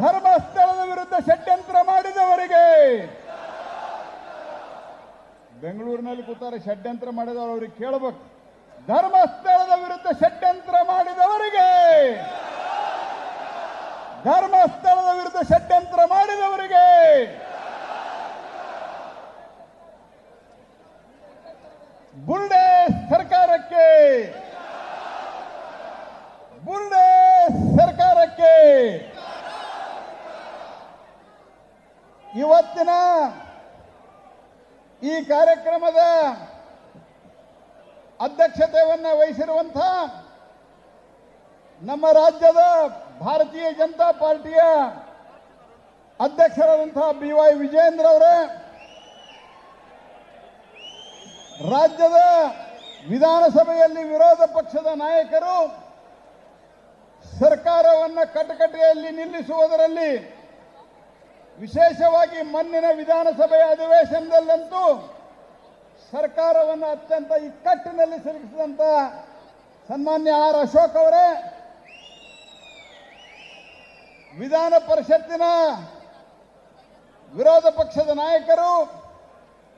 ಧರ್ಮಸ್ಥಳದ ವಿರುದ್ಧ ಷಡ್ಯಂತ್ರ ಮಾಡಿದವರಿಗೆ. ಬೆಂಗಳೂರಿನಲ್ಲಿ ಕೂತಾರೆ ಷಡ್ಯಂತ್ರ ಮಾಡಿದವರು ಅವ್ರಿಗೆ ಕೇಳಬೇಕು. ಧರ್ಮಸ್ಥಳದ ವಿರುದ್ಧ ಷಡ್ಯಂತ್ರ ಮಾಡಿದವರಿಗೆ. ಧರ್ಮಸ್ಥಳದ ವಿರುದ್ಧ ಷಡ್ಯಂತ್ರ ಮಾಡಿದವರಿಗೆ. ಬುರ್ಡೆ ಸರ್ಕಾರಕ್ಕೆ ಬುರ್ಡೆ ಸರ್ಕಾರಕ್ಕೆ ಇವತ್ತಿನ ಈ ಕಾರ್ಯಕ್ರಮದ ಅಧ್ಯಕ್ಷತೆಯನ್ನು ವಹಿಸಿರುವಂಥ ನಮ್ಮ ರಾಜ್ಯದ ಭಾರತೀಯ ಜನತಾ ಪಾರ್ಟಿಯ ಅಧ್ಯಕ್ಷರಾದಂತಹ ಬಿ ವೈ ವಿಜಯೇಂದ್ರ ಅವರೇ, ರಾಜ್ಯದ ವಿಧಾನಸಭೆಯಲ್ಲಿ ವಿರೋಧ ಪಕ್ಷದ ನಾಯಕರು ಸರ್ಕಾರವನ್ನು ಕಟಕಟೆಯಲ್ಲಿ ನಿಲ್ಲಿಸುವುದರಲ್ಲಿ ವಿಶೇಷವಾಗಿ ಮಣ್ಣಿನ ವಿಧಾನಸಭೆಯ ಅಧಿವೇಶನದಲ್ಲಂತೂ ಸರ್ಕಾರವನ್ನು ಅತ್ಯಂತ ಇಕ್ಕಟ್ಟಿನಲ್ಲಿ ಸಿಲುಕಿಸಿದಂಥ ಸನ್ಮಾನ್ಯ ಆರ್ ಅಶೋಕ್ ಅವರೇ, ವಿಧಾನ ಪರಿಷತ್ತಿನ ವಿರೋಧ ಪಕ್ಷದ ನಾಯಕರು,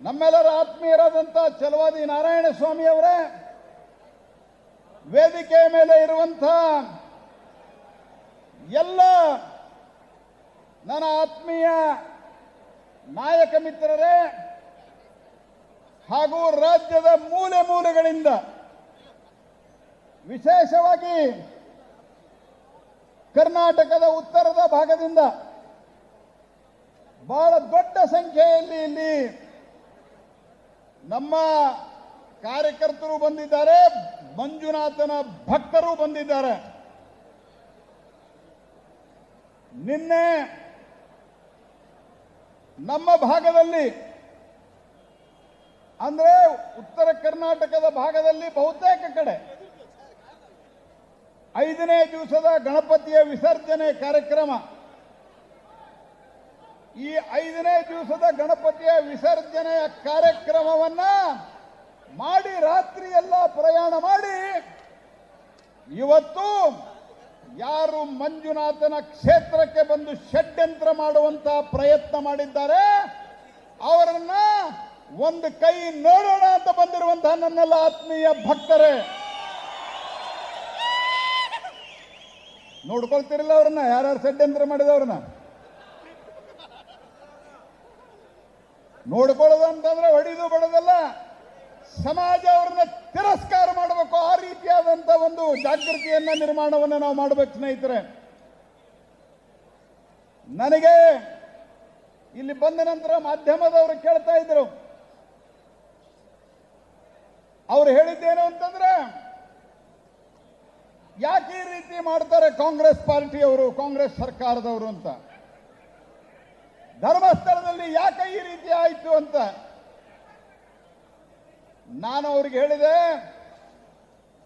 ನಮ್ಮೆಲ್ಲರ ಆತ್ಮೀಯರಾದಂಥ ಚಲವಾದಿ ನಾರಾಯಣ ಸ್ವಾಮಿ ಅವರೇ, ವೇದಿಕೆಯ ಮೇಲೆ ಇರುವಂಥ ಎಲ್ಲ ನನ್ನ ಆತ್ಮೀಯ ನಾಯಕ ಮಿತ್ರರೇ ಹಾಗೂ ರಾಜ್ಯದ ಮೂಲೆ ಮೂಲೆಗಳಿಂದ ವಿಶೇಷವಾಗಿ ಕರ್ನಾಟಕದ ಉತ್ತರದ ಭಾಗದಿಂದ ಬಹಳ ದೊಡ್ಡ ಸಂಖ್ಯೆಯಲ್ಲಿ ಇಲ್ಲಿ ನಮ್ಮ ಕಾರ್ಯಕರ್ತರು ಬಂದಿದ್ದಾರೆ, ಮಂಜುನಾಥನ ಭಕ್ತರು ಬಂದಿದ್ದಾರೆ. ನಿನ್ನೆ ನಮ್ಮ ಭಾಗದಲ್ಲಿ, ಅಂದ್ರೆ ಉತ್ತರ ಕರ್ನಾಟಕದ ಭಾಗದಲ್ಲಿ ಬಹುತೇಕ ಕಡೆ, ಐದನೇ ದಿವಸದ ಗಣಪತಿಯ ವಿಸರ್ಜನೆ ಕಾರ್ಯಕ್ರಮ. ಈ ಐದನೇ ದಿವಸದ ಗಣಪತಿಯ ವಿಸರ್ಜನೆಯ ಕಾರ್ಯಕ್ರಮವನ್ನ ಮಾಡಿ ರಾತ್ರಿ ಎಲ್ಲ ಪ್ರಯಾಣ ಮಾಡಿ, ಇವತ್ತು ಯಾರು ಮಂಜುನಾಥನ ಕ್ಷೇತ್ರಕ್ಕೆ ಬಂದು ಷಡ್ಯಂತ್ರ ಮಾಡುವಂತಹ ಪ್ರಯತ್ನ ಮಾಡಿದ್ದಾರೆ, ಅವರನ್ನ ಒಂದು ಕೈ ನೋಡೋಣ ಅಂತ ಬಂದಿರುವಂತಹ ನನ್ನೆಲ್ಲ ಆತ್ಮೀಯ ಭಕ್ತರೇ. ನೋಡ್ಕೊಳ್ತಿರಲಿಲ್ಲ ಅವ್ರನ್ನ? ಯಾರ್ಯಾರು ಷಡ್ಯಂತ್ರ ಮಾಡಿದವ್ರನ್ನ? ನೋಡ್ಕೊಳ್ಳೋದು ಅಂತಂದ್ರೆ ಹೊಡಿದು ಬಡದಲ್ಲ. ಸಮಾಜ ಅವ್ರನ್ನ ತಿರಸ್ಕಾರ ಮಾಡಬೇಕು. ಆ ರೀತಿಯಾದಂತ ಒಂದು ಜಾಗೃತಿಯನ್ನ, ನಿರ್ಮಾಣವನ್ನು ನಾವು ಮಾಡಬೇಕು ಸ್ನೇಹಿತರೆ. ನನಗೆ ಇಲ್ಲಿ ಬಂದ ನಂತರ ಮಾಧ್ಯಮದವರು ಕೇಳ್ತಾ ಇದ್ರು. ಅವ್ರು ಹೇಳಿದ್ದೇನು ಅಂತಂದ್ರೆ, ಯಾಕೆ ಈ ರೀತಿ ಮಾಡ್ತಾರೆ ಕಾಂಗ್ರೆಸ್ ಪಾರ್ಟಿಯವರು, ಕಾಂಗ್ರೆಸ್ ಸರ್ಕಾರದವರು ಅಂತ? ಧರ್ಮಸ್ಥಳದಲ್ಲಿ ಯಾಕೆ ಈ ರೀತಿ ಆಯಿತು ಅಂತ? ನಾನು ಅವ್ರಿಗೆ ಹೇಳಿದೆ,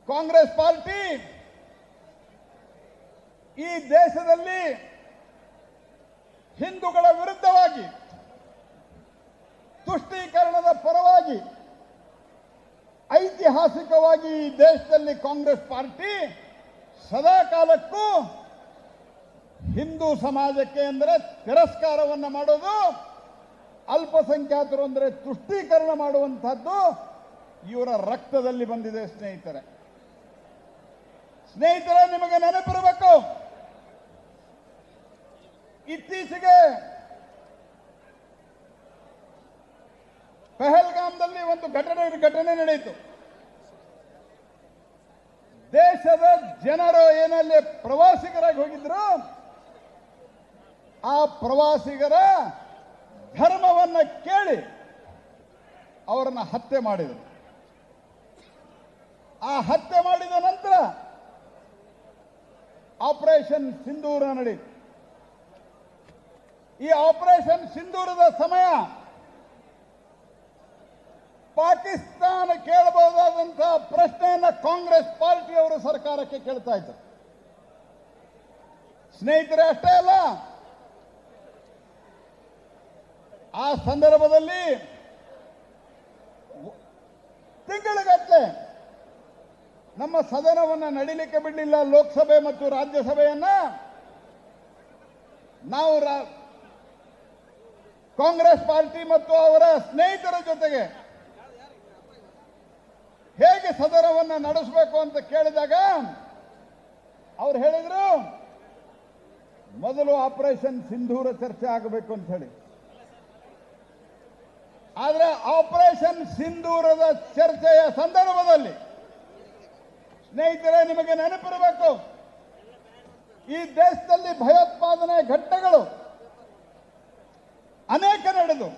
ಕಾಂಗ್ರೆಸ್ ಪಾರ್ಟಿ ಈ ದೇಶದಲ್ಲಿ ಹಿಂದೂಗಳ ವಿರುದ್ಧವಾಗಿ, ತುಷ್ಟೀಕರಣದ ಪರವಾಗಿ, ಐತಿಹಾಸಿಕವಾಗಿ ಈ ದೇಶದಲ್ಲಿ ಕಾಂಗ್ರೆಸ್ ಪಾರ್ಟಿ ಸದಾ ಕಾಲಕ್ಕೂ ಹಿಂದೂ ಸಮಾಜಕ್ಕೆ ಅಂದರೆ ತಿರಸ್ಕಾರವನ್ನು ಮಾಡೋದು, ಅಲ್ಪಸಂಖ್ಯಾತರು ಅಂದರೆ ತುಷ್ಟೀಕರಣ ಮಾಡುವಂತಹದ್ದು ಇವರ ರಕ್ತದಲ್ಲಿ ಬಂದಿದೆ ಸ್ನೇಹಿತರೆ. ಸ್ನೇಹಿತರೆ, ನಿಮಗೆ ನೆನಪಿರಬೇಕು. ಇತ್ತೀಚೆಗೆ ಪೆಹಲ್ಗಾಮ್ದಲ್ಲಿ ಒಂದು ಘಟನೆ ಘಟನೆ ನಡೆಯಿತು. ದೇಶದ ಜನರು ಏನಲ್ಲಿ ಪ್ರವಾಸಿಗರಾಗಿ ಹೋಗಿದ್ರು, ಆ ಪ್ರವಾಸಿಗರ ಧರ್ಮವನ್ನ ಕೇಳಿ ಅವರನ್ನ ಹತ್ಯೆ ಮಾಡಿದರು. ಆ ಹತ್ಯೆ ಮಾಡಿದ ನಂತರ ಆಪರೇಷನ್ ಸಿಂಧೂರ ನಡೆಯಿತು ಈ ಆಪರೇಷನ್ ಸಿಂಧೂರದ ಸಮಯ ಪಾಕಿಸ್ತಾನ ಕೇಳಬಹುದಾದಂತಹ ಪ್ರಶ್ನೆಯನ್ನ ಕಾಂಗ್ರೆಸ್ ಪಾರ್ಟಿಯವರು ಸರ್ಕಾರಕ್ಕೆ ಕೇಳ್ತಾ ಇದ್ದರು ಸ್ನೇಹಿತರೆ, ಅಷ್ಟೇ ಅಲ್ಲ, ಆ ಸಂದರ್ಭದಲ್ಲಿ ತಿಂಗಳಿಗಟ್ಟಲೆ ನಮ್ಮ ಸದನವನ್ನು ನಡೀಲಿಕ್ಕೆ ಬಿಡಲಿಲ್ಲ ಲೋಕಸಭೆ ಮತ್ತು ರಾಜ್ಯಸಭೆಯನ್ನ. ನಾವು ಕಾಂಗ್ರೆಸ್ ಪಾರ್ಟಿ ಮತ್ತು ಅವರ ಸ್ನೇಹಿತರ ಜೊತೆಗೆ ಹೇಗೆ ಸದನವನ್ನ ನಡೆಸಬೇಕು ಅಂತ ಕೇಳಿದಾಗ ಅವ್ರು ಹೇಳಿದ್ರು, ಮೊದಲು ಆಪರೇಷನ್ ಸಿಂಧೂರ ಚರ್ಚೆ ಆಗಬೇಕು ಅಂತ ಹೇಳಿ. ಆದ್ರೆ ಆಪರೇಷನ್ ಸಿಂಧೂರದ ಚರ್ಚೆಯ ಸಂದರ್ಭದಲ್ಲಿ ಸ್ನೇಹಿತರೆ, ನಿಮಗೆ ನೆನಪಿರಬೇಕು, ಈ ದೇಶದಲ್ಲಿ ಭಯೋತ್ಪಾದನೆ ಘಟನೆಗಳು ಅನೇಕ ನಡೆದು,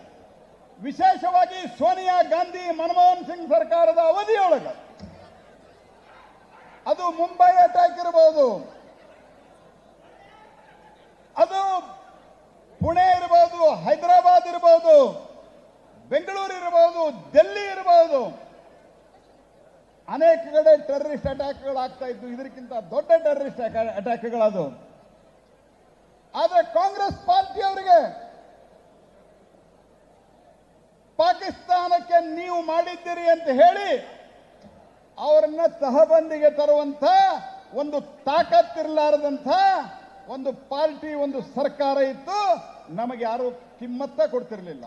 ವಿಶೇಷವಾಗಿ ಸೋನಿಯಾ ಗಾಂಧಿ ಮನಮೋಹನ್ ಸಿಂಗ್ ಸರ್ಕಾರದ ಅವಧಿಯೊಳಗೆ. ಅದು ಮುಂಬೈ ಅಟ್ಯಾಕ್ ಇರಬಹುದು ಅದು ಪುಣೆ ಇರಬಹುದು ಹೈದರಾಬಾದ್ ಇರಬಹುದು ಬೆಂಗಳೂರು ಇರಬಹುದು ಡೆಲ್ಲಿ ಇರಬಹುದು ಅನೇಕ ಕಡೆ ಟೆರರಿಸ್ಟ್ ಅಟ್ಯಾಕ್ಗಳು ಆಗ್ತಾ ಇದ್ದು, ಇದಕ್ಕಿಂತ ದೊಡ್ಡ ಟೆರರಿಸ್ಟ್ ಅಟ್ಯಾಕ್ಗಳದು ಆದರೆ ಕಾಂಗ್ರೆಸ್ ಪಾರ್ಟಿಯವರಿಗೆ ಪಾಕಿಸ್ತಾನಕ್ಕೆ ನೀವು ಮಾಡಿದ್ದೀರಿ ಅಂತ ಹೇಳಿ ಅವರನ್ನ ತಹಬಂದಿಗೆ ತರುವಂತ ಒಂದು ತಾಕತ್ತಿರಲಾರದಂಥ ಒಂದು ಪಾರ್ಟಿ, ಒಂದು ಸರ್ಕಾರ ಇತ್ತು. ನಮಗೆ ಯಾರು ಕಿಮ್ಮತ್ತ ಕೊಡ್ತಿರ್ಲಿಲ್ಲ.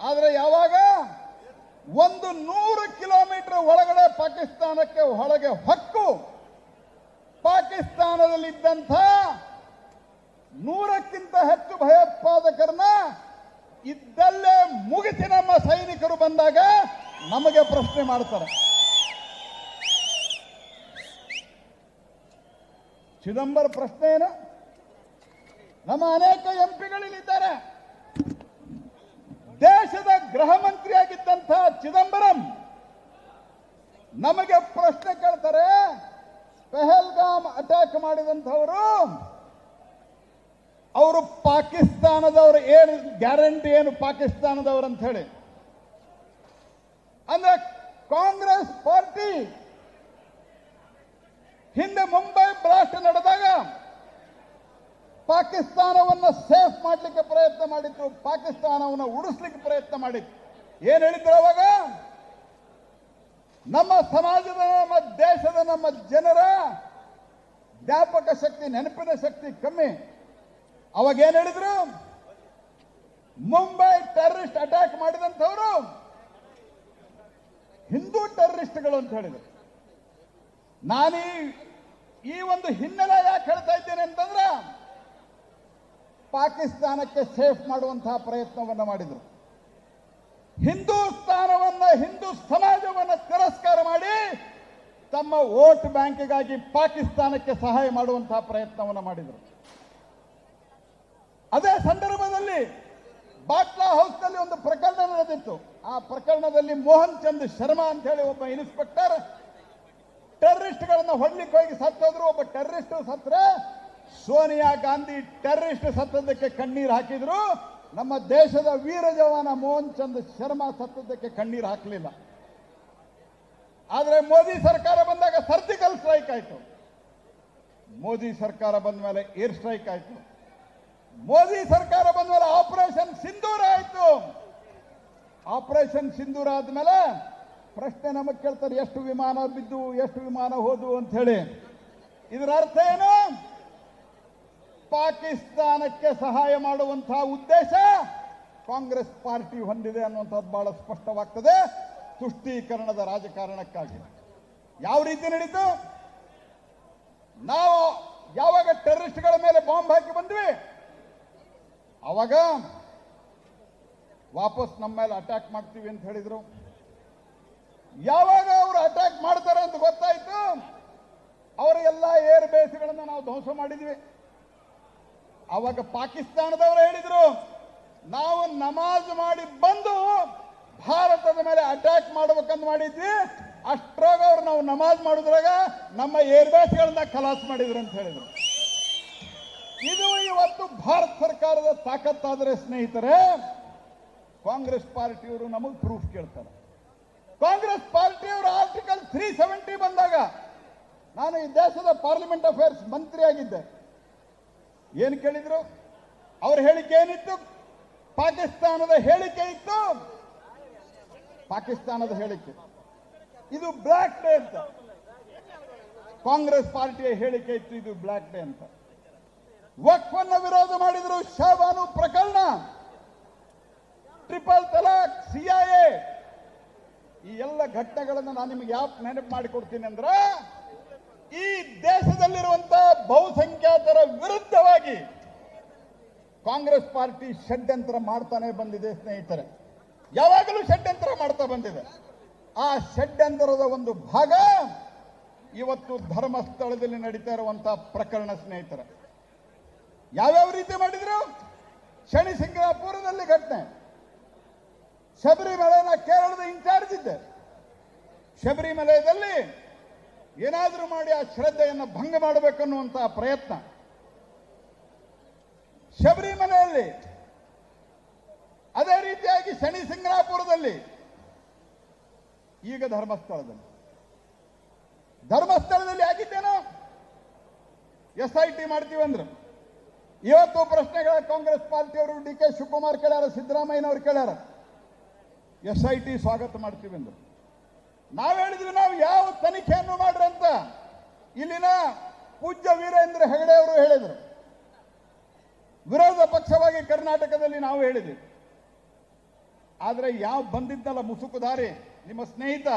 ಆದ್ರೆ ಯಾವಾಗ ಒಂದು ನೂರು ಕಿಲೋಮೀಟರ್ ಒಳಗಡೆ ಪಾಕಿಸ್ತಾನಕ್ಕೆ ಒಳಗೆ ಹಕ್ಕು. ಪಾಕಿಸ್ತಾನದಲ್ಲಿದ್ದಂಥ ನೂರಕ್ಕಿಂತ ಹೆಚ್ಚು ಭಯೋತ್ಪಾದಕರನ್ನ ಇದ್ದಲ್ಲೇ ಮುಗಿಸಿ ನಮ್ಮ ಸೈನಿಕರು ಬಂದಾಗ ನಮಗೆ ಪ್ರಶ್ನೆ ಮಾಡ್ತಾರೆ. ಚಿದಂಬರ ಪ್ರಶ್ನೆ ಏನು? ನಮ್ಮ ಅನೇಕ ಎಂಪಿಗಳಿಲ್ಲಿದ್ದಾರೆ ದೇಶದ ಗೃಹ ಮಂತ್ರಿಯಾಗಿದ್ದಂಥ ಚಿದಂಬರಂ ನಮಗೆ ಪ್ರಶ್ನೆ ಕೇಳ್ತಾರೆ, ಪೆಹಲ್ಗಾಮ್ ಅಟ್ಯಾಕ್ ಮಾಡಿದಂಥವರು, ಅವರು ಪಾಕಿಸ್ತಾನದವರು ಏನು ಗ್ಯಾರಂಟಿ ಏನು ಪಾಕಿಸ್ತಾನದವರು ಅಂತ ಹೇಳಿ. ಅಂದ್ರೆ ಕಾಂಗ್ರೆಸ್ ಪಾರ್ಟಿ ಹಿಂದೆ ಮುಂಬೈ ಬ್ಲಾಸ್ಟ್ ನಡೆದಾಗ ಪಾಕಿಸ್ತಾನವನ್ನ ಸೇಫ್ ಮಾಡಲಿಕ್ಕೆ ಪ್ರಯತ್ನ ಮಾಡಿತ್ತು ಪಾಕಿಸ್ತಾನವನ್ನು ಉಡಿಸ್ಲಿಕ್ಕೆ ಪ್ರಯತ್ನ ಮಾಡಿತ್ತು ಏನ್ ಹೇಳಿದ್ರು ಅವಾಗ? ನಮ್ಮ ಸಮಾಜದ, ನಮ್ಮ ದೇಶದ, ನಮ್ಮ ಜನರ ಜ್ಞಾಪಕ ಶಕ್ತಿ, ನೆನಪಿನ ಶಕ್ತಿ ಕಮ್ಮಿ. ಅವಾಗ ಏನ್ ಹೇಳಿದ್ರು? ಮುಂಬೈ ಟೆರರಿಸ್ಟ್ ಅಟ್ಯಾಕ್ ಮಾಡಿದಂಥವರು ಹಿಂದೂ ಟೆರರಿಸ್ಟ್ಗಳು ಅಂತ ಹೇಳಿದ್ರು. ನಾನೀ ಈ- ಒಂದು ಹಿನ್ನೆಲೆ ಯಾಕೆ ಹೇಳ್ತಾ ಪಾಕಿಸ್ತಾನಕ್ಕೆ ಸೇಫ್ ಮಾಡುವಂತಹ ಪ್ರಯತ್ನವನ್ನ ಮಾಡಿದರು. ಹಿಂದೂಸ್ತಾನವನ್ನ, ಹಿಂದೂ ಸಮಾಜವನ್ನು ತಿರಸ್ಕಾರ ಮಾಡಿ ತಮ್ಮ ವೋಟ್ ಬ್ಯಾಂಕಿಗಾಗಿ ಪಾಕಿಸ್ತಾನಕ್ಕೆ ಸಹಾಯ ಮಾಡುವಂತಹ ಪ್ರಯತ್ನವನ್ನ ಮಾಡಿದರು. ಅದೇ ಸಂದರ್ಭದಲ್ಲಿ ಬಾಟ್ಲಾ ಹೌಸ್ನಲ್ಲಿ ಒಂದು ಪ್ರಕರಣ ನಡೆದಿತ್ತು. ಆ ಪ್ರಕರಣದಲ್ಲಿ ಮೋಹನ್ ಚಂದ್ ಶರ್ಮಾ ಅಂತ ಹೇಳಿ ಒಬ್ಬ ಇನ್ಸ್ಪೆಕ್ಟರ್ ಟೆರರಿಸ್ಟ್ಗಳನ್ನ ಹೊಡ್ಲಿಕ್ಕೆ ಹೋಗಿ ಸತ್ತೋದ್ರು. ಒಬ್ಬ ಟೆರರಿಸ್ಟ್ ಸತ್ರೆ ಸೋನಿಯಾ ಗಾಂಧಿ ಟೆರರಿಸ್ಟ್ ಸತ್ತದಕ್ಕೆ ಕಣ್ಣೀರು ಹಾಕಿದ್ರು. ನಮ್ಮ ದೇಶದ ವೀರ ಜವಾನ ಮೋಹನ್ ಚಂದ್ ಶರ್ಮಾ ಸತ್ತದಕ್ಕೆ ಕಣ್ಣೀರು ಹಾಕಲಿಲ್ಲ. ಆದರೆ ಮೋದಿ ಸರ್ಕಾರ ಬಂದಾಗ ಸರ್ಜಿಕಲ್ ಸ್ಟ್ರೈಕ್ ಆಯ್ತು. ಮೋದಿ ಸರ್ಕಾರ ಬಂದ ಮೇಲೆ ಏರ್ ಸ್ಟ್ರೈಕ್ ಆಯ್ತು. ಮೋದಿ ಸರ್ಕಾರ ಬಂದ ಮೇಲೆ ಆಪರೇಷನ್ ಸಿಂಧೂರ ಆಯ್ತು. ಆಪರೇಷನ್ ಸಿಂಧೂರ ಆದ್ಮೇಲೆ ಪ್ರಶ್ನೆ ನಮಗೆ ಕೇಳ್ತಾರೆ, ಎಷ್ಟು ವಿಮಾನ ಬಿದ್ದು, ಎಷ್ಟು ವಿಮಾನ ಹೋದು ಅಂತ ಹೇಳಿ. ಇದರ ಅರ್ಥ ಏನು? ಪಾಕಿಸ್ತಾನಕ್ಕೆ ಸಹಾಯ ಮಾಡುವಂತಹ ಉದ್ದೇಶ ಕಾಂಗ್ರೆಸ್ ಪಾರ್ಟಿ ಹೊಂದಿದೆ ಅನ್ನುವಂಥದ್ದು ಬಹಳ ಸ್ಪಷ್ಟವಾಗ್ತದೆ. ತುಷ್ಟೀಕರಣದ ರಾಜಕಾರಣಕ್ಕಾಗಿ. ಯಾವ ರೀತಿ ನಡೀತು? ನಾವು ಯಾವಾಗ ಟೆರರಿಸ್ಟ್ಗಳ ಮೇಲೆ ಬಾಂಬ್ ಹಾಕಿ ಬಂದ್ವಿ? ಅವಾಗ ವಾಪಸ್ ನಮ್ಮ ಮೇಲೆ ಅಟ್ಯಾಕ್ ಮಾಡ್ತೀವಿ ಅಂತ ಹೇಳಿದ್ರು. ಯಾವಾಗ ಅವರು ಅಟ್ಯಾಕ್ ಮಾಡ್ತಾರೆ ಅಂತ ಗೊತ್ತಾಯ್ತು? ಅವರ ಎಲ್ಲ ಏರ್ ಬೇಸ್ಗಳನ್ನ ನಾವು ಧ್ವಂಸ ಮಾಡಿದ್ವಿ. ಅವಾಗ ಪಾಕಿಸ್ತಾನದವರು ಹೇಳಿದ್ರು, ನಾವು ನಮಾಜ್ ಮಾಡಿ ಬಂದು ಭಾರತದ ಮೇಲೆ ಅಟ್ಯಾಕ್ ಮಾಡ್ಬೇಕಂತ ಮಾಡಿದ್ವಿ. ಅಷ್ಟ್ರಾಗ ಅವ್ರು ನಾವು ನಮಾಜ್ ಮಾಡಿದ್ರಾಗ ನಮ್ಮ ಏರ್ ಬೇಸ್ಗಳನ್ನ ಖಲಾಸ್ ಮಾಡಿದ್ರು ಅಂತ ಹೇಳಿದ್ರು. ಇದು ಇವತ್ತು ಭಾರತ ಸರ್ಕಾರದ ತಾಕತ್ತಾದರೆ ಸ್ನೇಹಿತರೆ, ಕಾಂಗ್ರೆಸ್ ಪಾರ್ಟಿಯವರು ನಮಗೆ ಪ್ರೂಫ್ ಕೇಳ್ತಾರೆ. ಕಾಂಗ್ರೆಸ್ ಪಾರ್ಟಿಯವರು ಆರ್ಟಿಕಲ್ ತ್ರೀ ಸೆವೆಂಟಿ ಬಂದಾಗ ನಾನು ಈ ದೇಶದ ಪಾರ್ಲಿಮೆಂಟ್ ಅಫೇರ್ಸ್ ಮಂತ್ರಿಯಾಗಿದ್ದೆ. ಏನು ಕೇಳಿದ್ರು? ಅವ್ರ ಹೇಳಿಕೆ ಏನಿತ್ತು? ಪಾಕಿಸ್ತಾನದ ಹೇಳಿಕೆ ಇತ್ತು. ಪಾಕಿಸ್ತಾನದ ಹೇಳಿಕೆ. ಇದು ಬ್ಲ್ಯಾಕ್ ಡೇ ಅಂತ. ಕಾಂಗ್ರೆಸ್ ಪಾರ್ಟಿಯ ಹೇಳಿಕೆ ಇತ್ತು, ಇದು ಬ್ಲ್ಯಾಕ್ ಡೇ ಅಂತ. ವಕ್ಫನ್ನ ವಿರೋಧ ಮಾಡಿದ್ರು ಶಾಬಾನು ಪ್ರಕರಣ. ಟ್ರಿಪಲ್ ತಲಾಕ್ ಸಿಐಎ ಈ ಎಲ್ಲ ಘಟನೆಗಳನ್ನು ನಾನು ನಿಮಗೆ ಯಾಕೆ ನೆನಪು ಮಾಡಿಕೊಡ್ತೀನಿ ಅಂದ್ರೆ ಈ ದೇಶದಲ್ಲಿರುವಂತಹ ಬಹುಸಂಖ್ಯಾತರ ವಿರುದ್ಧವಾಗಿ ಕಾಂಗ್ರೆಸ್ ಪಾರ್ಟಿ ಷಡ್ಯಂತ್ರ ಮಾಡ್ತಾನೆ ಬಂದಿದೆ, ಸ್ನೇಹಿತರೆ. ಯಾವಾಗಲೂ ಷಡ್ಯಂತ್ರ ಮಾಡ್ತಾ ಬಂದಿದೆ. ಆ ಷಡ್ಯಂತ್ರದ ಒಂದು ಭಾಗ ಇವತ್ತು ಧರ್ಮಸ್ಥಳದಲ್ಲಿ ನಡೀತಾ ಇರುವಂತಹ ಪ್ರಕರಣ, ಸ್ನೇಹಿತರೆ. ಯಾವ್ಯಾವ ರೀತಿ ಮಾಡಿದ್ರು? ಶನಿ ಸಿಂಗಾಪುರದಲ್ಲಿ ಘಟನೆ. ಶಬರಿಮಲೆನ ಕೇರಳದ ಇನ್ಚಾರ್ಜ್ ಇದ್ದೆ. ಶಬರಿಮಲೆಯಲ್ಲಿ ಏನಾದರೂ ಮಾಡಿ ಆ ಶ್ರದ್ಧೆಯನ್ನು ಭಂಗ ಮಾಡಬೇಕನ್ನುವಂತಹ ಪ್ರಯತ್ನ. ಶಬರಿಮಲೆಯಲ್ಲಿ, ಅದೇ ರೀತಿಯಾಗಿ ಶನಿ ಸಿಂಗನಾಪುರದಲ್ಲಿ ಈಗ ಧರ್ಮಸ್ಥಳದಲ್ಲಿ. ಧರ್ಮಸ್ಥಳದಲ್ಲಿ ಆಗಿದ್ದೇನೋ ಎಸ್ ಐ ಟಿ ಮಾಡ್ತೀವಿ ಅಂದ್ರು. ಇವತ್ತು ಪ್ರಶ್ನೆಗಳ ಕಾಂಗ್ರೆಸ್ ಪಾರ್ಟಿಯವರು ಡಿ ಕೆ ಶಿವಕುಮಾರ್ ಕೇಳ್ಯಾರ, ಸಿದ್ದರಾಮಯ್ಯನವರು ಕೇಳ್ಯಾರ, ಎಸ್ ಐ ಟಿ ಸ್ವಾಗತ ಮಾಡ್ತೀವಿ ಅಂದ್ರು. ನಾವು ಹೇಳಿದ್ವಿ ನಾವು ಯಾವ ತನಿಖೆಯನ್ನು ಮಾಡ್ರಿ ಅಂತ ಇಲ್ಲಿನ ಪೂಜ್ಯ ವೀರೇಂದ್ರ ಹೆಗಡೆ ಅವರು ಹೇಳಿದರು. ವಿರೋಧ ಪಕ್ಷವಾಗಿ ಕರ್ನಾಟಕದಲ್ಲಿ ನಾವು ಹೇಳಿದ್ವಿ. ಆದರೆ ಯಾವ ಬಂದಿದ್ದಲ್ಲ ಮುಸುಕುದಾರಿ ನಿಮ್ಮ ಸ್ನೇಹಿತ,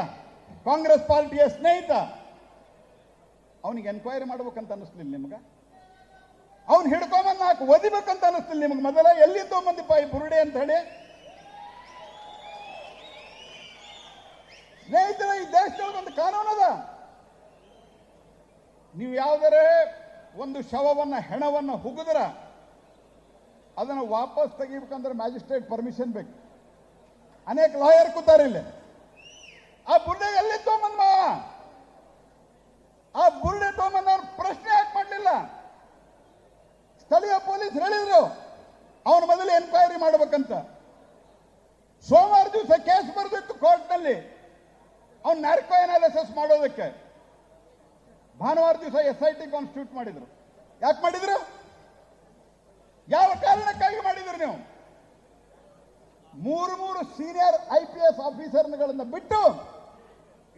ಕಾಂಗ್ರೆಸ್ ಪಾರ್ಟಿಯ ಸ್ನೇಹಿತ, ಅವನಿಗೆ ಎನ್ಕ್ವೈರಿ ಮಾಡ್ಬೇಕಂತ ಅನ್ನಿಸ್ಲಿಲ್ಲ ನಿಮ್ಗೆ? ಅವ್ನು ಹಿಡ್ಕೊಂಬಂದು ನಾಲ್ಕು ಓದಿಬೇಕಂತ ಅನ್ನಿಸ್ತಿಲ್ಲ ನಿಮ್ಗೆ? ಮೊದಲ ಎಲ್ಲಿ ತೊಗೊಂಬಂದಿಪ್ಪ ಈ ಬುರುಡೆ ಅಂತ ಹೇಳಿ? ಸ್ನೇಹಿತರೆ, ಈ ದೇಶದೊಳಗೆ ಒಂದು ಕಾನೂನು ಅದ. ನೀವು ಯಾವುದರೆ ಒಂದು ಶವವನ್ನ, ಹೆಣವನ್ನ ಹುಗಿದ್ರ ಅದನ್ನು ವಾಪಸ್ ತೆಗಿಬೇಕಂದ್ರೆ ಮ್ಯಾಜಿಸ್ಟ್ರೇಟ್ ಪರ್ಮಿಷನ್ ಬೇಕು. ಅನೇಕ ಲಾಯರ್ ಕೂತಾರಿಲ್ಲ. ಆ ಬುಡ್ಡೆ ಎಲ್ಲಿ ತೊಗೊಂಬಂದ್ ಮಾವ ಆ ಬುರ್ಡೆ ತೊಗೊಂಬಂದ್ ಅವ್ರು ಪ್ರಶ್ನೆ ಯಾಕೆ ಮಾಡಲಿಲ್ಲ ಸ್ಥಳೀಯ ಪೊಲೀಸ್ ಹೇಳಿದ್ರು ಅವನ ಮೊದಲು ಎನ್ಕ್ವೈರಿ ಮಾಡ್ಬೇಕಂತ ಸೋಮವಾರ ದಿವಸ ಕೇಸ್ ಬರೆದಿತ್ತು ಕೋರ್ಟ್ನಲ್ಲಿ ಅವ್ನು ಅನಾಲಿಸಿಸ್ ಮಾಡೋದಕ್ಕೆ. ಭಾನುವಾರ ದಿವಸ ಎಸ್ ಐ ಟಿ ಕಾನ್ಸ್ಟಿಟ್ಯೂಟ್ ಮಾಡಿದ್ರು. ಯಾಕೆ ಮಾಡಿದ್ರು? ಯಾವ ಕಾರಣಕ್ಕಾಗಿ ಮಾಡಿದ್ರು ನೀವು? ಮೂರು ಮೂರು ಸೀನಿಯರ್ ಐ ಪಿ ಎಸ್ ಆಫೀಸರ್ಗಳನ್ನ ಬಿಟ್ಟು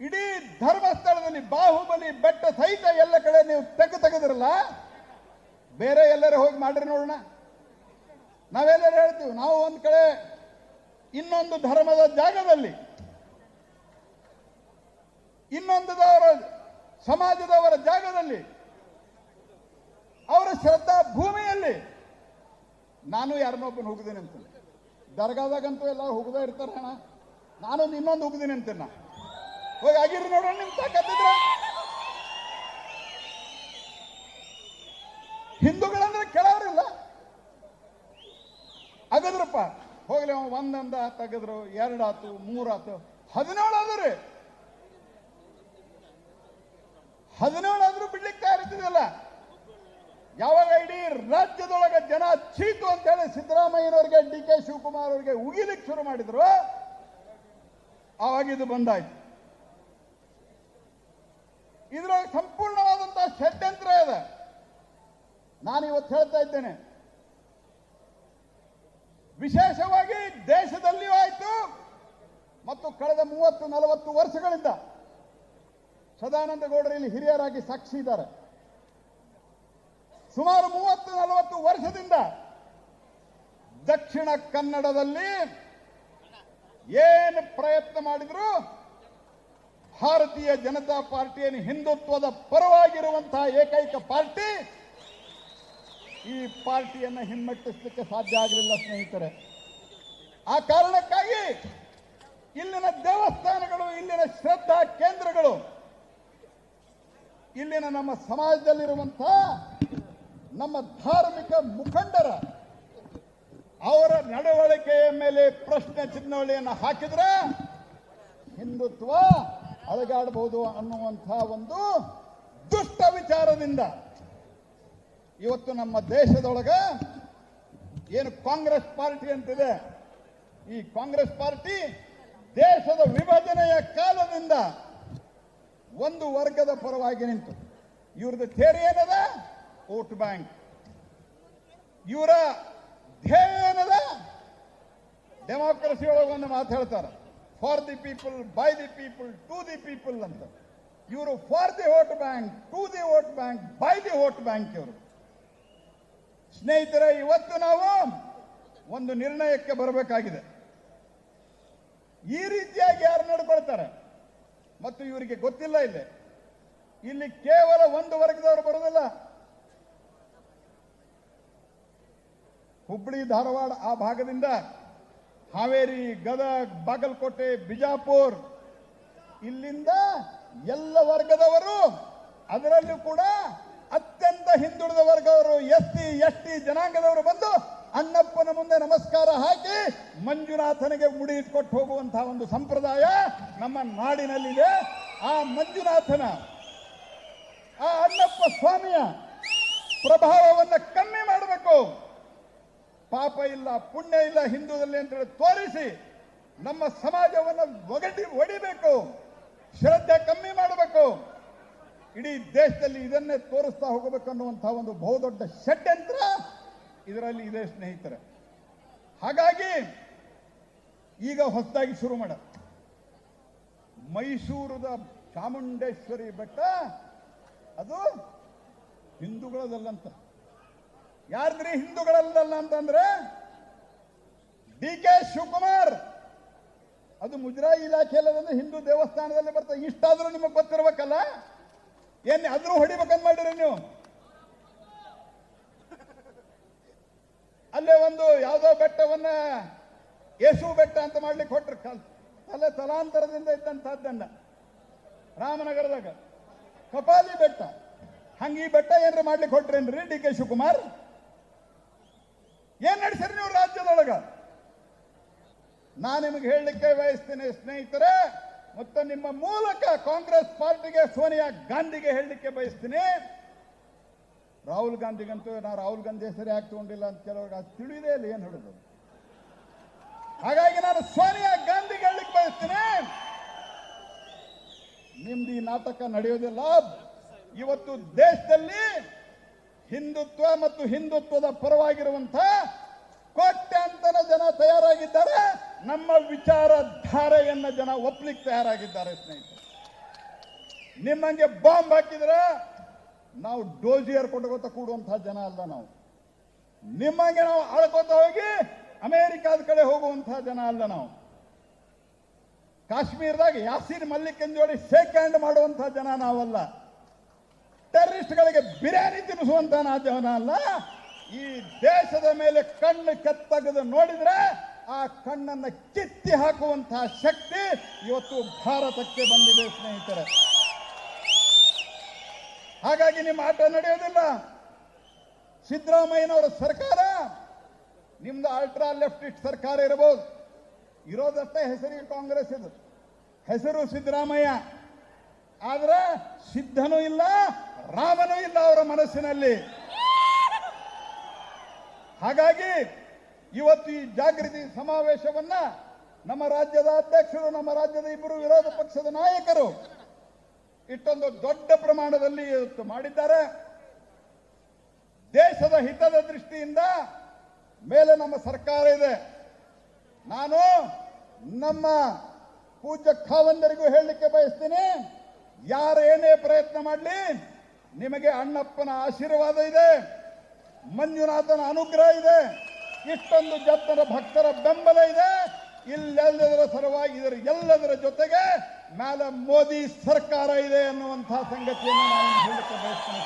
ಇಡೀ ಧರ್ಮಸ್ಥಳದಲ್ಲಿ ಬಾಹುಬಲಿ ಬೆಟ್ಟ ಸಹಿತ ಎಲ್ಲ ಕಡೆ ನೀವು ತೆಗೆ ತೆಗೆದಿರಲ್ಲ? ಬೇರೆ ಎಲ್ಲರೂ ಹೋಗಿ ಮಾಡ್ರಿ ನೋಡೋಣ. ನಾವೆಲ್ಲರೂ ಹೇಳ್ತೀವಿ, ನಾವು ಒಂದ್ ಕಡೆ ಇನ್ನೊಂದು ಧರ್ಮದ ಜಾಗದಲ್ಲಿ ಇನ್ನೊಂದದವರ ಸಮಾಜದವರ ಜಾಗದಲ್ಲಿ ಅವರ ಶ್ರದ್ಧಾ ಭೂಮಿಯಲ್ಲಿ ನಾನು ಯಾರನ್ನೊಬ್ಬನ ಹೋಗಿದ್ದೀನಿ ಅಂತ ದರ್ಗಾದಾಗಂತೂ ಎಲ್ಲ ಹೋಗದೇ ಇರ್ತಾರೆ ಅಣ್ಣ. ನಾನೊಂದು ಇನ್ನೊಂದು ಹೋಗಿದ್ದೀನಿ ಅಂತೀನಿ ನಾ ಹೋಗಿ ಆಗಿರಿ ನೋಡೋಣ ನಿಮ್ ತಾಕತ್ತಿದ್ರೆ. ಹಿಂದೂಗಳಂದ್ರೆ ಕೆಳವರಿಲ್ಲ ಅಗದ್ರಪ್ಪ ಹೋಗ್ಲಿ ಅವ, ಒಂದಂದ ತೆಗೆದ್ರು ಎರಡಾತು ಮೂರಾತು ಹದಿನೇಳು ಆದ್ರಿ ಹದಿನೇಳು ಆದ್ರೂ ಬಿಡ್ಲಿಕ್ಕೆ ತಯಾರಿಸಿದಲ್ಲ ಯಾವಾಗ ಇಡೀ ರಾಜ್ಯದೊಳಗೆ ಜನ ಚೀತು ಅಂತ ಹೇಳಿ ಸಿದ್ದರಾಮಯ್ಯನವರಿಗೆ ಡಿ ಕೆ ಶಿವಕುಮಾರ್ ಅವರಿಗೆ ಉಗಿಲಿಕ್ಕೆ ಶುರು ಮಾಡಿದ್ರು. ಆವಾಗ ಇದು ಬಂದಾಯ್ತು. ಇದ್ರೊಳಗೆ ಸಂಪೂರ್ಣವಾದಂತಹ ಷಡ್ಯಂತ್ರ ಇದೆ. ನಾನು ಇವತ್ತು ಹೇಳ್ತಾ ಇದ್ದೇನೆ. ವಿಶೇಷವಾಗಿ ದೇಶದಲ್ಲಿಯೂ ಆಯಿತು ಮತ್ತು ಕಳೆದ ಮೂವತ್ತು ನಲವತ್ತು ವರ್ಷಗಳಿಂದ ಸದಾನಂದ ಗೌಡರು ಇಲ್ಲಿ ಹಿರಿಯರಾಗಿ ಸಾಕ್ಷಿ ಇದ್ದಾರೆ. ಸುಮಾರು ಮೂವತ್ತು, ನಲವತ್ತು ವರ್ಷದಿಂದ ದಕ್ಷಿಣ ಕನ್ನಡದಲ್ಲಿ ಏನು ಪ್ರಯತ್ನ ಮಾಡಿದ್ರು? ಭಾರತೀಯ ಜನತಾ ಪಾರ್ಟಿಯನ್ನು ಹಿಂದುತ್ವದ ಪರವಾಗಿರುವಂತಹ ಏಕೈಕ ಪಾರ್ಟಿ ಈ ಪಾರ್ಟಿಯನ್ನು ಹಿಮ್ಮೆಟ್ಟಿಸಲಿಕ್ಕೆ ಸಾಧ್ಯ ಆಗಲಿಲ್ಲ ಸ್ನೇಹಿತರೆ. ಆ ಕಾರಣಕ್ಕಾಗಿ ಇಲ್ಲಿನ ದೇವಸ್ಥಾನಗಳು, ಇಲ್ಲಿನ ಶ್ರದ್ಧಾ ಕೇಂದ್ರಗಳು ಇಲ್ಲಿನ ನಮ್ಮ ಸಮಾಜದಲ್ಲಿರುವಂತಹ ನಮ್ಮ ಧಾರ್ಮಿಕ ಮುಖಂಡರ ಅವರ ನಡವಳಿಕೆಯ ಮೇಲೆ ಪ್ರಶ್ನೆ ಚಿಹ್ನವಳಿಯನ್ನು ಹಾಕಿದ್ರೆ ಹಿಂದುತ್ವ ಅಳಗಾಡಬಹುದು ಅನ್ನುವಂತಹ ಒಂದು ದುಷ್ಟ ವಿಚಾರದಿಂದ ಇವತ್ತು ನಮ್ಮ ದೇಶದೊಳಗೆ ಏನು ಕಾಂಗ್ರೆಸ್ ಪಾರ್ಟಿ ಅಂತಿದೆ. ಈ ಕಾಂಗ್ರೆಸ್ ಪಾರ್ಟಿ ದೇಶದ ವಿಭಜನೆಯ ಕಾಲದಿಂದ ಒಂದು ವರ್ಗದ ಪರವಾಗಿ ನಿಂತು. ಇವ್ರದ್ದು ಥೇರಿ ಏನದ? Vote bank. ಇವರ ಧ್ಯೇಯ ಏನದ? ಡೆಮಾಕ್ರಸಿ ಒಳಗೆ ಒಂದು ಮಾತು ಹೇಳ್ತಾರೆ. For the people by the people to the people ಅಂತ. ಇವರು for the vote bank to the vote bank by the vote bank ಇವರು. ಸ್ನೇಹಿತರೆ, ಇವತ್ತು ನಾವು ಒಂದು ನಿರ್ಣಯಕ್ಕೆ ಬರಬೇಕಾಗಿದೆ. ಈ ರೀತಿಯಾಗಿ ಯಾರು ನಡ್ಕೊಳ್ತಾರೆ? ಮತ್ತು ಇವರಿಗೆ ಗೊತ್ತಿಲ್ಲ ಇಲ್ಲಿ. ಇಲ್ಲಿ ಕೇವಲ ಒಂದು ವರ್ಗದವರು ಬರೋದಿಲ್ಲ ಹುಬ್ಬಳ್ಳಿ ಧಾರವಾಡ ಆ ಭಾಗದಿಂದ ಹಾವೇರಿ, ಗದಗ್, ಬಾಗಲಕೋಟೆ, ಬಿಜಾಪುರ್ ಇಲ್ಲಿಂದ ಎಲ್ಲ ವರ್ಗದವರು ಅದರಲ್ಲೂ ಕೂಡ ಅತ್ಯಂತ ಹಿಂದುಳಿದ ವರ್ಗದವರು ಎಸ್ ಟಿ ಎಸ್ ಟಿ ಜನಾಂಗದವರು ಬಂದು ಅಣ್ಣಪ್ಪನ ಮುಂದೆ ನಮಸ್ಕಾರ ಹಾಕಿ ಮಂಜುನಾಥನಿಗೆ ಮುಡಿ ಇಟ್ಕೊಟ್ಟು ಹೋಗುವಂತಹ ಒಂದು ಸಂಪ್ರದಾಯ ನಮ್ಮ ನಾಡಿನಲ್ಲಿದೆ. ಆ ಮಂಜುನಾಥನ, ಆ ಅಣ್ಣಪ್ಪ ಸ್ವಾಮಿಯ ಪ್ರಭಾವವನ್ನು ಕಮ್ಮಿ ಮಾಡಬೇಕು. ಪಾಪ ಇಲ್ಲ, ಪುಣ್ಯ ಇಲ್ಲ ಹಿಂದೂದಲ್ಲಿ ಅಂತೇಳಿ ತೋರಿಸಿ ನಮ್ಮ ಸಮಾಜವನ್ನು ಒಗಟಿ ಒಡಿಬೇಕು, ಶ್ರದ್ಧೆ ಕಮ್ಮಿ ಮಾಡಬೇಕು. ಇಡೀ ದೇಶದಲ್ಲಿ ಇದನ್ನೇ ತೋರಿಸ್ತಾ ಹೋಗಬೇಕು ಅನ್ನುವಂತಹ ಒಂದು ಬಹುದೊಡ್ಡ ಷಡ್ಯಂತ್ರ ಇದರಲ್ಲಿ ಇದೆ ಸ್ನೇಹಿತರೆ. ಹಾಗಾಗಿ ಈಗ ಹೊಸದಾಗಿ ಶುರು ಮಾಡ. ಮೈಸೂರದ ಚಾಮುಂಡೇಶ್ವರಿ ಬೆಟ್ಟ, ಅದು ಹಿಂದೂಗಳದಲ್ಲಂತ. ಯಾರ್ದ್ರಿ ಹಿಂದೂಗಳಲ್ಲ ಅಂತಂದ್ರೆ ಡಿ ಕೆ ಶಿವಕುಮಾರ್. ಅದು ಮುಜರಾಯಿ ಇಲಾಖೆಯಲ್ಲದಂದ್ರೆ ಹಿಂದೂ ದೇವಸ್ಥಾನದಲ್ಲಿ ಬರ್ತದೆ. ಇಷ್ಟಾದ್ರೂ ನಿಮಗೆ ಗೊತ್ತಿರ್ಬೇಕಲ್ಲ? ಏನ್ ಅದ್ರೂ ಹೊಡಿಬೇಕಂತ ಮಾಡಿರಿ ನೀವು? ಅಲ್ಲೇ ಒಂದು ಯಾವುದೋ ಬೆಟ್ಟವನ್ನ ಯೇಸು ಬೆಟ್ಟ ಅಂತ ಮಾಡ್ಲಿಕ್ಕೆ ಹೊಟ್ರು ಕಲ್- ತಲೆ ತಲಾಂತರದಿಂದ ಇದ್ದಂತಹದ್ದನ್ನ ರಾಮನಗರದಾಗ. ಕಪಾಲಿ ಬೆಟ್ಟ. ಹಂಗ ಈ ಬೆಟ್ಟ ಏನ್ರಿ ಮಾಡ್ಲಿಕ್ಕೆ ಹೊಟ್ರೇನ್ರಿ, ಡಿ ಕೆ ಶಿವಕುಮಾರ್? ಏನ್ ನಡೆಸಿರಿ ನೀವು ರಾಜ್ಯದೊಳಗ? ನಾನು ನಿಮಗೆ ಹೇಳಲಿಕ್ಕೆ ಬಯಸ್ತೇನೆ, ಸ್ನೇಹಿತರೆ, ಮತ್ತು ನಿಮ್ಮ ಮೂಲಕ ಕಾಂಗ್ರೆಸ್ ಪಾರ್ಟಿಗೆ, ಸೋನಿಯಾ ಗಾಂಧಿಗೆ ಹೇಳಲಿಕ್ಕೆ ಬಯಸ್ತೀನಿ. ರಾಹುಲ್ ಗಾಂಧಿಗಂತೂ ನಾ ರಾಹುಲ್ ಗಾಂಧಿ ಹೆಸರೇ ಯಾಕೆ ತಗೊಂಡಿಲ್ಲ ಅಂತ ಕೆಲವ್ರಿಗೆ ಅದು ತಿಳಿದೇ ಇಲ್ಲ, ಏನು ಹೇಳುದು ಹಾಗಾಗಿ ನಾನು ಸೋನಿಯಾ ಗಾಂಧಿಗೆ ಹೇಳಲಿಕ್ಕೆ ಬಯಸ್ತೇನೆ. ನಿಮ್ದು ಈ ನಾಟಕ ನಡೆಯೋದಿಲ್ಲ ಇವತ್ತು ದೇಶದಲ್ಲಿ ಹಿಂದುತ್ವ ಮತ್ತು ಹಿಂದುತ್ವದ ಪರವಾಗಿರುವಂತ ಕೋಟ್ಯಾಂತರ ಜನ ತಯಾರಾಗಿದ್ದಾರೆ. ನಮ್ಮ ವಿಚಾರಧಾರೆಯನ್ನ ಜನ ಒಪ್ಲಿಕ್ಕೆ ತಯಾರಾಗಿದ್ದಾರೆ, ಸ್ನೇಹಿತರೆ. ನಿಮ್ಮಂಗೆ ಬಾಂಬ್ ಹಾಕಿದ್ರೆ ನಾವು ಡೋಜಿಯರ್ ಕೊಂಡ್ಕೋತ ಕೂಡುವಂತಹ ಜನ ಅಲ್ಲ ನಾವು. ನಿಮ್ಮಂಗೆ ನಾವು ಆಳ್ಕೋತ ಹೋಗಿ ಅಮೆರಿಕಾದ ಕಡೆ ಹೋಗುವಂತಹ ಜನ ಅಲ್ಲ ನಾವು. ಕಾಶ್ಮೀರದಾಗ ಯಾಸೀರ್ ಎಂದು ಹೇಳಿ ಶೇಕ್ ಹ್ಯಾಂಡ್ ಮಾಡುವಂತಹ ಜನ ನಾವಲ್ಲ. ಟೆರರಿಸ್ಟ್ಗಳಿಗೆ ಬಿರಿಯಾನಿ ತಿನ್ನಿಸುವಂತಹ ನಾ ಜನ ಅಲ್ಲ. ಈ ದೇಶದ ಮೇಲೆ ಕಣ್ಣು ಕೆತ್ತಗದು ನೋಡಿದ್ರೆ ಆ ಕಣ್ಣನ್ನ ಕಿತ್ತಿ ಹಾಕುವಂತಹ ಶಕ್ತಿ ಇವತ್ತು ಭಾರತಕ್ಕೆ ಬಂದಿದೆ ಸ್ನೇಹಿತರೆ. ಹಾಗಾಗಿ ನಿಮ್ಮ ಆಟ ನಡೆಯೋದಿಲ್ಲ. ಸಿದ್ದರಾಮಯ್ಯನವರ ಸರ್ಕಾರ, ನಿಮ್ದು ಅಲ್ಟ್ರಾ ಲೆಫ್ಟಿಸ್ಟ್ ಸರ್ಕಾರ ಇರಬಹುದು ಇರೋದಷ್ಟೇ ಹೆಸರಿಗೆ ಕಾಂಗ್ರೆಸ್ ಇದು. ಹೆಸರು ಸಿದ್ದರಾಮಯ್ಯ. ಆದ್ರೆ ಸಿದ್ಧನೂ ಇಲ್ಲ, ರಾಮನೂ ಇಲ್ಲ ಅವರ ಮನಸ್ಸಿನಲ್ಲಿ. ಹಾಗಾಗಿ ಇವತ್ತು ಈ ಜಾಗೃತಿ ಸಮಾವೇಶವನ್ನ ನಮ್ಮ ರಾಜ್ಯದ ಅಧ್ಯಕ್ಷರು, ನಮ್ಮ ರಾಜ್ಯದ ಇಬ್ಬರು ವಿರೋಧ ಪಕ್ಷದ ನಾಯಕರು ಇಷ್ಟೊಂದು ದೊಡ್ಡ ಪ್ರಮಾಣದಲ್ಲಿ ಮಾಡಿದ್ದಾರೆ. ದೇಶದ ಹಿತದ ದೃಷ್ಟಿಯಿಂದ ಮೇಲೆ ನಮ್ಮ ಸರ್ಕಾರ ಇದೆ. ನಾನು ನಮ್ಮ ಪೂಜ್ಯ ಖಾವಂದರಿಗೂ ಹೇಳಲಿಕ್ಕೆ ಬಯಸ್ತೀನಿ, ಯಾರು ಏನೇ ಪ್ರಯತ್ನ ಮಾಡಲಿ, ನಿಮಗೆ ಅಣ್ಣಪ್ಪನ ಆಶೀರ್ವಾದ ಇದೆ, ಮಂಜುನಾಥನ ಅನುಗ್ರಹ ಇದೆ, ಇಷ್ಟೊಂದು ಜತ್ತನ ಭಕ್ತರ ಬೆಂಬಲ ಇದೆ. ಇಲ್ಲೆಲ್ಲದರ ಸಲುವಾಗಿ ಇದರ ಎಲ್ಲದರ ಜೊತೆಗೆ ಮೇಲೆ ಮೋದಿ ಸರ್ಕಾರ ಇದೆ ಅನ್ನುವಂತಹ ಸಂಗತಿಯನ್ನು ನಾನು ಹೇಳಕ್ಕೆ ಬಯಸ್ತೇನೆ.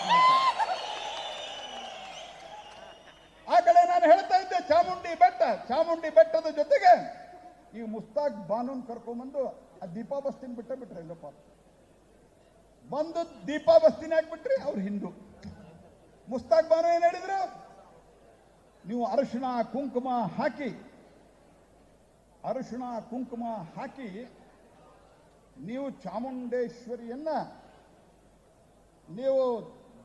ಆ ಕಡೆ ನಾನು ಹೇಳ್ತಾ ಇದ್ದೆ, ಚಾಮುಂಡಿ ಬೆಟ್ಟ, ಚಾಮುಂಡಿ ಬೆಟ್ಟದ ಜೊತೆಗೆ ಈ ಮುಸ್ತಾಕ್ ಬಾನೂನ್ ಕರ್ಕೊಂಡ್ಬಂದು ಆ ದೀಪಾವಸ್ತಿನ ಬಿಟ್ಟ ಬಿಟ್ರೆ ಇಲ್ಲಪ್ಪ. ಬಂದು ದೀಪಾ ಬಸ್ತಿನ ಹಾಕ್ಬಿಟ್ರಿ ಅವ್ರು ಹಿಂದೂ. ಮುಸ್ತಾಕ್ ಬಾನು ಏನ್ ಹೇಳಿದ್ರು? ನೀವು ಅರಿಶಿಣ, ಕುಂಕುಮ ಹಾಕಿ ಅರಿಶಿಣ ಕುಂಕುಮ ಹಾಕಿ ನೀವು ಚಾಮುಂಡೇಶ್ವರಿಯನ್ನ ನೀವು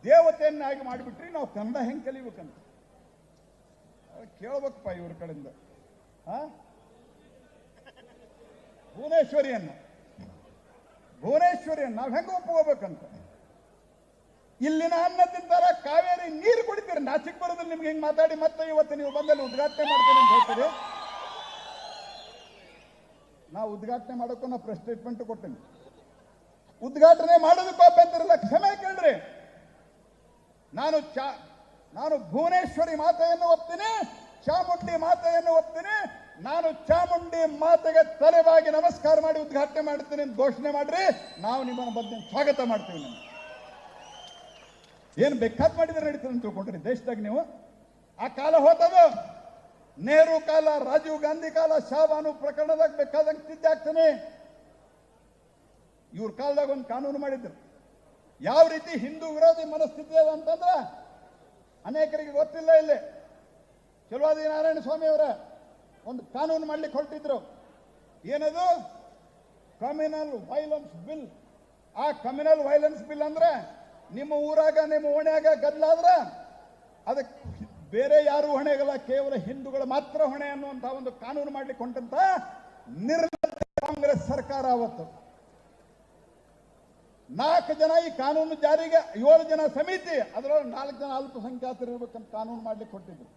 ದೇವತೆಯನ್ನಾಗಿ ಮಾಡಿಬಿಟ್ರಿ, ನಾವು ಕನ್ನಡ ಹೆಂಗ್ ಕಲಿಬೇಕಂತ. ಕೇಳ್ಬೇಕಪ್ಪ ಇವ್ರ ಕಡೆಯಿಂದ. ಭುವನೇಶ್ವರಿಯನ್ನ. ಭುವನೇಶ್ವರಿಯನ್ನ ನಾವ್ ಹೆಂಗ ಒಪ್ಕೋಬೇಕಂತ? ಇಲ್ಲಿನ ಅನ್ನ ತಿಂತಾರ, ಕಾವೇರಿ ನೀರು ಕುಡಿತೀರಿ ನಾಚಿಕ್ ಬರೋದಿಲ್ಲ ನಿಮ್ಗೆ ಹಿಂಗ್ ಮಾತಾಡಿ ಮತ್ತೆ ಇವತ್ತು ನೀವು ಬಂದಲ್ಲಿ ಉದ್ಘಾಟನೆ ಮಾಡ್ತೀನಿ ಅಂತ ಹೇಳ್ತೀರಿ. ನಾವು ಉದ್ಘಾಟನೆ ಮಾಡೋಕ್ಕೂ ನಾ ಪ್ರೆಸ್ ಸ್ಟೇಟ್ಮೆಂಟ್ ಕೊಟ್ಟೇನೆ ಉದ್ಘಾಟನೆ ಮಾಡೋದಕ್ಕೂ ಬಂದಿರಲ್ಲ ಕ್ಷಮೆ ಕೇಳ್ರಿ. ನಾನು ಚಾ, ನಾನು ಭುವನೇಶ್ವರಿ ಮಾತೆಯನ್ನು ಒಪ್ತೀನಿ, ಚಾಮುಂಡಿ ಮಾತೆಯನ್ನು ಒಪ್ತೀನಿ, ನಾನು ಚಾಮುಂಡಿ ಮಾತೆಗೆ ತಲೆವಾಗಿ ನಮಸ್ಕಾರ ಮಾಡಿ ಉದ್ಘಾಟನೆ ಮಾಡ್ತೀನಿ ಅಂತ ಘೋಷಣೆ ಮಾಡ್ರಿ, ನಾವು ನಿಮ್ಮನ್ನು ಬಂದು ಸ್ವಾಗತ ಮಾಡ್ತೀವಿ ನಾನು ಏನು ಬೇಕಾದ್ ಮಾಡಿದ್ರೆ ನಡೀತದೆ ಅಂತ ತಿಳ್ಕೊಂಡ್ರಿ, ದೇಶದಾಗ ನೀವು. ಆ ಕಾಲ ಹೋತದು ನೆಹರು ಕಾಲ, ರಾಜೀವ್ ಗಾಂಧಿ ಕಾಲ ಶಾಬಾನು ಪ್ರಕರಣದಾಗ ಬೇಕಾದಂಗೆ ತಿದ್ದೆ ಆಗ್ತಾನೆ ಇವ್ರ ಕಾಲದಾಗ ಒಂದು ಕಾನೂನು ಮಾಡಿದ್ರು. ಯಾವ ರೀತಿ ಹಿಂದೂ ವಿರೋಧಿ ಮನಸ್ಥಿತಿ ಅದ ಅಂತಂದ್ರ ಅನೇಕರಿಗೆ ಗೊತ್ತಿಲ್ಲ ಇಲ್ಲಿ. ಚಲುವಾದಿ ನಾರಾಯಣ ಸ್ವಾಮಿ ಅವರ ಒಂದು ಕಾನೂನು ಮಾಡ್ಲಿಕ್ಕೆ ಹೊರಟಿದ್ರು. ಏನದು? ಕಮ್ಯುನಲ್ ವೈಲೆನ್ಸ್ ಬಿಲ್ ಆ ಕಮ್ಯುನಲ್ ವೈಲೆನ್ಸ್ ಬಿಲ್ ಅಂದ್ರೆ ನಿಮ್ಮ ಊರಾಗ, ನಿಮ್ಮ ಓಣ್ಯಾಗ ಗದ್ದಲಾದ್ರೆ ಅದಕ್ಕೆ ಬೇರೆ ಯಾರು ಹೊಣೆಗಲ್ಲ, ಕೇವಲ ಹಿಂದೂಗಳು ಮಾತ್ರ ಹೊಣೆ ಅನ್ನುವಂತ ಒಂದು ಕಾನೂನು ಮಾಡ್ಲಿಕ್ಕೆ ಹೊಂಟಂತ ನಿರ್ಲಕ್ಷ್ಯ ಕಾಂಗ್ರೆಸ್ ಸರ್ಕಾರ ಅವತ್ತು. ನಾಲ್ಕು ಜನ ಈ ಕಾನೂನು ಜಾರಿಗೆ, ಏಳು ಜನ ಸಮಿತಿ ಅದರೊಳಗೆ ನಾಲ್ಕು ಜನ ಅಲ್ಪಸಂಖ್ಯಾತರು ಇರ್ಬೇಕಂತ ಕಾನೂನು ಮಾಡ್ಲಿಕ್ಕೆ ಕೊಟ್ಟಿದ್ರು.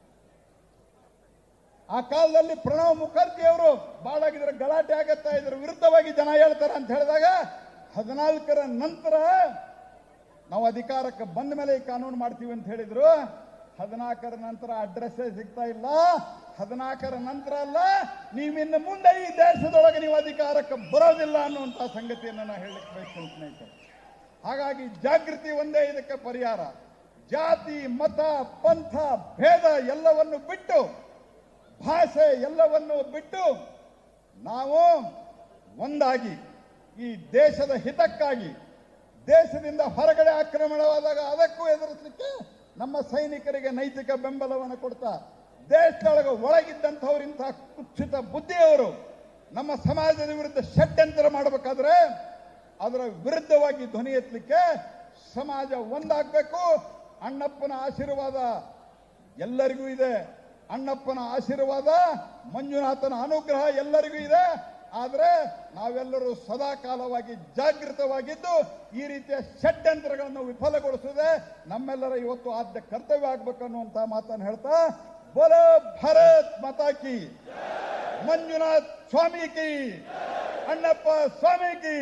ಆ ಕಾಲದಲ್ಲಿ ಪ್ರಣವ್ ಮುಖರ್ಜಿ ಅವರು ಬಾಳಾಗಿದ್ರೆ ಗಲಾಟೆ ಆಗತ್ತಾ ಇದ್ರ, ವಿರುದ್ಧವಾಗಿ ಜನ ಹೇಳ್ತಾರೆ ಅಂತ ಹೇಳಿದಾಗ ಹದಿನಾಲ್ಕರ ನಂತರ ನಾವು ಅಧಿಕಾರಕ್ಕೆ ಬಂದ ಮೇಲೆ ಈ ಕಾನೂನು ಮಾಡ್ತೀವಿ ಅಂತ ಹೇಳಿದ್ರು. ಹದಿನಾಲ್ಕರ ನಂತರ ಅಡ್ರೆಸ್ಸೇ ಸಿಗ್ತಾ ಇಲ್ಲ. ಹದಿನಾಲ್ಕರ ನಂತರ ಅಲ್ಲ ನೀವಿನ್ನು ಮುಂದೆ ಈ ದೇಶದೊಳಗೆ ನೀವು ಅಧಿಕಾರಕ್ಕೆ ಬರೋದಿಲ್ಲ ಅನ್ನುವಂಥ ಸಂಗತಿಯನ್ನು ನಾನು ಹೇಳಕ್ಕೆ ಬಯಸ್ತೇನೆ ಹಾಗಾಗಿ ಜಾಗೃತಿ ಒಂದೇ ಇದಕ್ಕೆ ಪರಿಹಾರ. ಜಾತಿ, ಮತ, ಪಂಥ, ಭೇದ ಎಲ್ಲವನ್ನು ಬಿಟ್ಟು, ಭಾಷೆ ಎಲ್ಲವನ್ನು ಬಿಟ್ಟು ನಾವು ಒಂದಾಗಿ ಈ ದೇಶದ ಹಿತಕ್ಕಾಗಿ, ದೇಶದಿಂದ ಹೊರಗಡೆ ಆಕ್ರಮಣವಾದಾಗ ಅದಕ್ಕೂ ಎದುರಿಸಲಿಕ್ಕೆ ನಮ್ಮ ಸೈನಿಕರಿಗೆ ನೈತಿಕ ಬೆಂಬಲವನ್ನು ಕೊಡ್ತಾ ದೇಶದೊಳಗೆ ಒಳಗಿದ್ದಂಥವರಿಂಥ ಕುತ್ಸಿತ ಬುದ್ಧಿಯವರು ನಮ್ಮ ಸಮಾಜದ ವಿರುದ್ಧ ಷಡ್ಯಂತರ ಮಾಡಬೇಕಾದ್ರೆ ಅದರ ವಿರುದ್ಧವಾಗಿ ಧ್ವನಿ ಎತ್ತಲಿಕ್ಕೆ ಸಮಾಜ ಒಂದಾಗಬೇಕು. ಅಣ್ಣಪ್ಪನ ಆಶೀರ್ವಾದ ಎಲ್ಲರಿಗೂ ಇದೆ. ಅಣ್ಣಪ್ಪನ ಆಶೀರ್ವಾದ ಮಂಜುನಾಥನ ಅನುಗ್ರಹ ಎಲ್ಲರಿಗೂ ಇದೆ. ಆದರೆ ನಾವೆಲ್ಲರೂ ಸದಾ ಕಾಲವಾಗಿ ಜಾಗೃತವಾಗಿದ್ದು ಈ ರೀತಿಯ ಷಡ್ಯಂತ್ರಗಳನ್ನು ವಿಫಲಗೊಳಿಸದೆ ನಮ್ಮೆಲ್ಲರ ಇವತ್ತು ಆದ್ಯ ಕರ್ತವ್ಯ ಆಗಬೇಕು ಅನ್ನುವಂತ ಮಾತನ್ನು ಹೇಳ್ತಾ, ಬೋಲೋ ಭರತ್ ಮತಾಕಿ ಮಂಜುನಾಥ್ ಸ್ವಾಮಿ ಕಿ ಅಣ್ಣಪ್ಪ ಸ್ವಾಮಿ ಕಿ